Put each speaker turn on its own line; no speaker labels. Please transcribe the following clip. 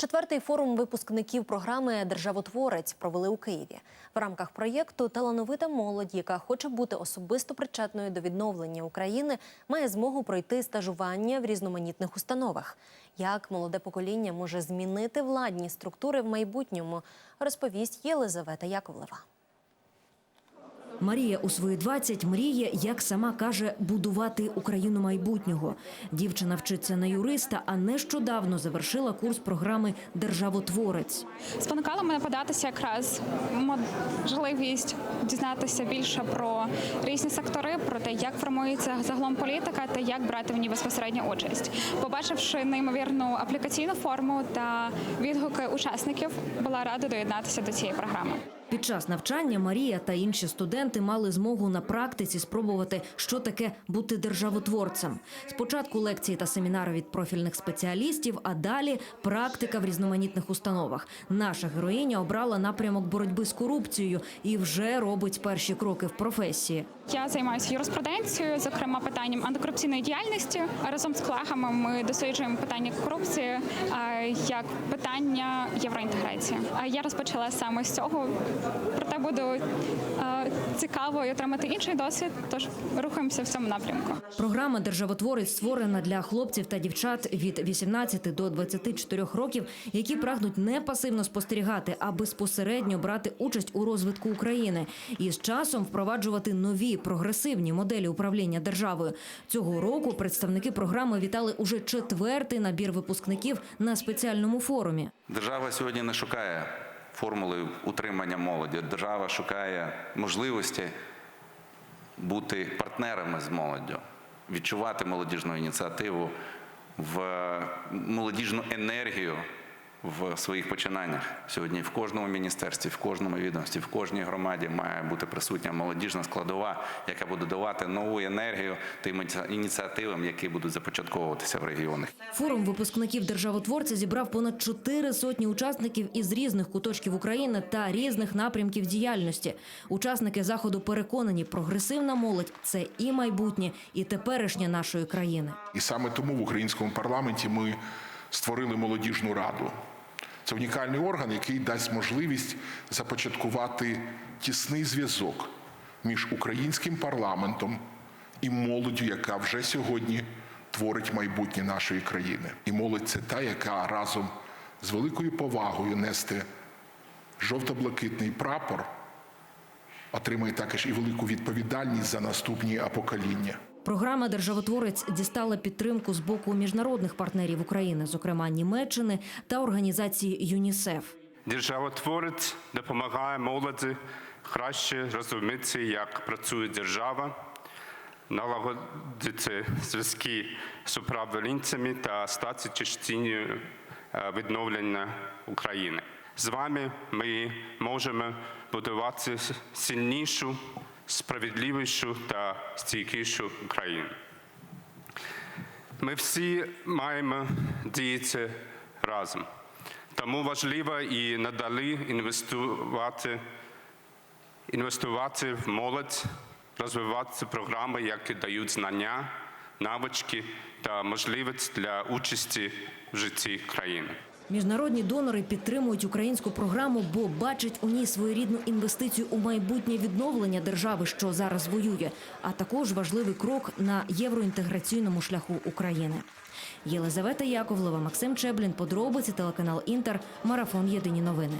Четвертий форум випускників програми Державотворець провели у Києві в рамках проєкту Талановита молодь, яка хоче бути особисто причетною до відновлення України, має змогу пройти стажування в різноманітних установах. Як молоде покоління може змінити владні структури в майбутньому, розповість Єлизавета Яковлева.
Марія у свої 20 мріє, як сама каже, будувати Україну майбутнього. Дівчина вчиться на юриста, а нещодавно завершила курс програми Державотворець.
Спонукало мене податися якраз можливість дізнатися більше про різні сектори, про те, як формується загалом політика та як брати в ній безпосередньо участь. Побачивши неймовірну аплікаційну форму та відгуки учасників, була рада доєднатися до цієї програми.
Під час навчання Марія та інші студенти мали змогу на практиці спробувати, що таке бути державотворцем. Спочатку лекції та семінари від профільних спеціалістів, а далі практика в різноманітних установах. Наша героїня обрала напрямок боротьби з корупцією і вже робить перші кроки в професії.
Я займаюся юриспруденцією, зокрема питанням антикорупційної діяльності. Разом з колегами ми досліджуємо питання корупції як питання євроінтеграції. А я розпочала саме з цього. Проте буду цікаво отримати інший досвід. Тож рухаємося в цьому напрямку.
Програма Державотворець створена для хлопців та дівчат від 18 до 24 років, які прагнуть не пасивно спостерігати, а безпосередньо брати участь у розвитку України і з часом впроваджувати нові прогресивні моделі управління державою. Цього року представники програми вітали уже четвертий набір випускників на спеціальному форумі.
Держава сьогодні не шукає формули утримання молоді. Держава шукає можливості бути партнерами з молоддю, відчувати молодіжну ініціативу, в молодіжну енергію в своїх починаннях. Сьогодні в кожному міністерстві, в кожному відомстві, в кожній громаді має бути присутня молодіжна складова, яка буде давати нову енергію тим ініціативам, які будуть започатковуватися в регіонах.
Форум випускників державотворця зібрав понад чотири сотні учасників із різних куточків України та різних напрямків діяльності. Учасники заходу переконані, прогресивна молодь це і майбутнє, і теперішнє нашої країни.
І саме тому в українському парламенті ми створили молодіжну раду. Це унікальний орган, який дасть можливість започаткувати тісний зв'язок між українським парламентом і молоддю, яка вже сьогодні творить майбутнє нашої країни. І молодь це та, яка разом з великою повагою нести жовто-блакитний прапор, отримає також і велику відповідальність за наступні покоління.
Програма Державотворець дістала підтримку з боку міжнародних партнерів України, зокрема Німеччини та організації ЮНІСЕФ.
Державотворець допомагає молоді краще розуміти, як працює держава, налагодити зв'язки з управлінцями та стати частиною е, відновлення України. З вами ми можемо будувати сильнішу, справедливішу та стійкішу Україну. Ми всі маємо діяти разом. Тому важливо і надалі інвестувати, інвестувати в молодь, розвивати програми, які дають знання, навички та можливість для участі в житті країни.
Міжнародні донори підтримують українську програму, бо бачать у ній своєрідну інвестицію у майбутнє відновлення держави, що зараз воює, а також важливий крок на євроінтеграційному шляху України. Єлизавета Яковлева, Максим Чеблін, подробиці телеканал Інтер, марафон Єдині новини.